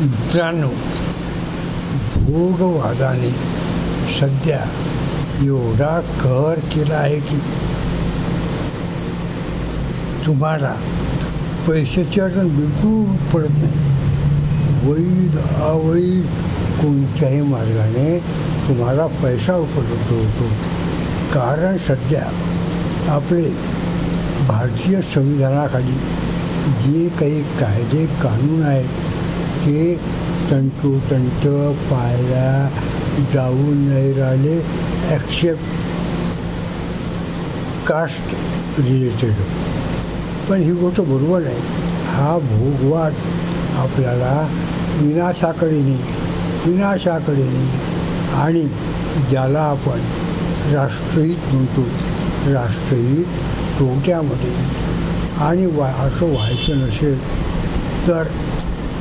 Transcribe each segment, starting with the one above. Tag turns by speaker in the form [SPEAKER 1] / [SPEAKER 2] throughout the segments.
[SPEAKER 1] मित्रांनो भोगवादाने सध्या एवढा कहर केला आहे की तुम्हाला पैशाची अडचण बिलकुल पडत नाही. वैध अवैध कोणत्याही मार्गाने तुम्हाला पैसा उपलब्ध होतो. कारण सध्या आपले भारतीय संविधानाखाली जे काही कायदे कानून आहेत ते तंतोतंत पाहायला जाऊ नाही राहिले. ॲक्सेप्ट कास्ट रिलेटेड पण ही गोष्ट बरोबर नाही हा भोगवाद आपल्याला विनाशाकडे नाही विनाशाकडे नाही आणि ज्याला आपण राष्ट्रहित म्हणतो राष्ट्रहित तोट्यामध्ये आणि वा असं व्हायचं नसेल तर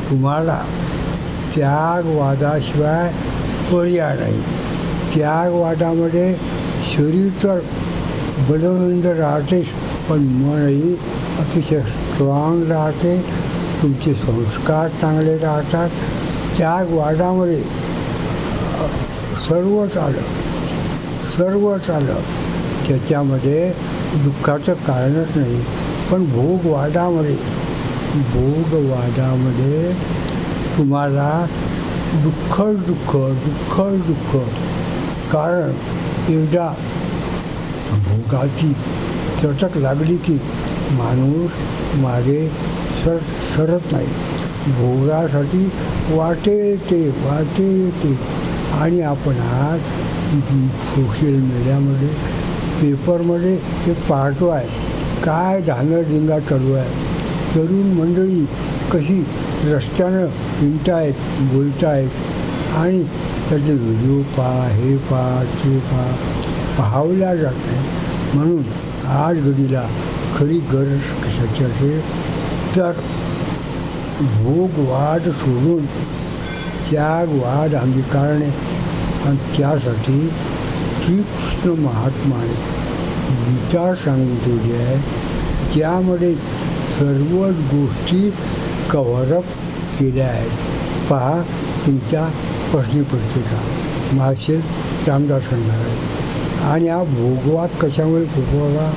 [SPEAKER 1] तुम्हाला त्यागवादाशिवाय पर्याय नाही. त्यागवादामध्ये शरीर तर बलवंत राहतेच पण मनही अतिशय स्ट्रॉंग राहते. तुमचे संस्कार चांगले राहतात. त्यागवादामध्ये सर्वच आलं. सर्वच आलं. त्याच्यामध्ये दुःखाचं कारणच नाही. पण भोगवादामध्ये भोगवादामध्ये तुम्हाला दुःखळ दुःख दुःखळ दुःख कारण एकदा भोगाची चटक लागली की माणूस मागे सर सरत नाही. भोगासाठी वाटे येते वाटे येते आणि आपण आज सोशल मीडियामध्ये पेपरमध्ये हे पाहतो आहे. काय धांगडधिंगा चालू आहे? तरुण मंडळी कशी रस्त्यानं हिंडतायत बोलतायत आणि त्याचे व्हिडिओ पहा हे पहा ते पहा पाहावल्या जात नाही. म्हणून आज घडीला खरी गरज कशाची असेल? तर भोगवाद सोडून त्यागवाद अंगीकारणे आणि त्यासाठी श्रीकृष्ण महात्माने गीता सांगितलेली आहे. ज्यामध्ये सर्वच गोष्टी कव्हरअप केल्या आहेत. पहा तुमच्या प्रश्नपत्रिका. पडते रामदास म्हणणार आणि हा भोगवाद कशामुळे भोगवावा?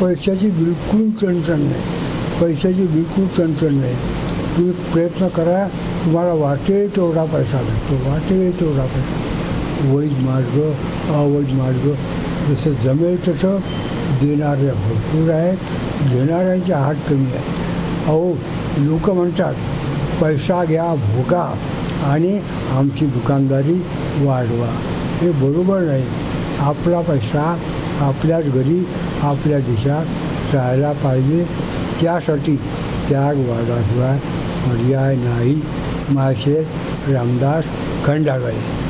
[SPEAKER 1] पैशाची बिलकुल चणचण नाही. पैशाची बिलकुल चणचण नाही. तुम्ही प्रयत्न करा तुम्हाला वाटेल तेवढा पैसा भेटतो वाटेल तेवढा पैसा. वैध मार्ग अवैध मार्ग. जसं जमेल तसं देणारे भरपूर आहेत घेणाऱ्यांचे हात कमी आहे अहो लोक म्हणतात पैसा घ्या भोगा आणि आमची दुकानदारी वाढवा. हे बरोबर नाही. आपला पैसा आपल्याच घरी आपल्या देशात राहायला पाहिजे. त्यासाठी त्याग वाढाशिवाय पर्याय नाही. माझे रामदास खंडागळे.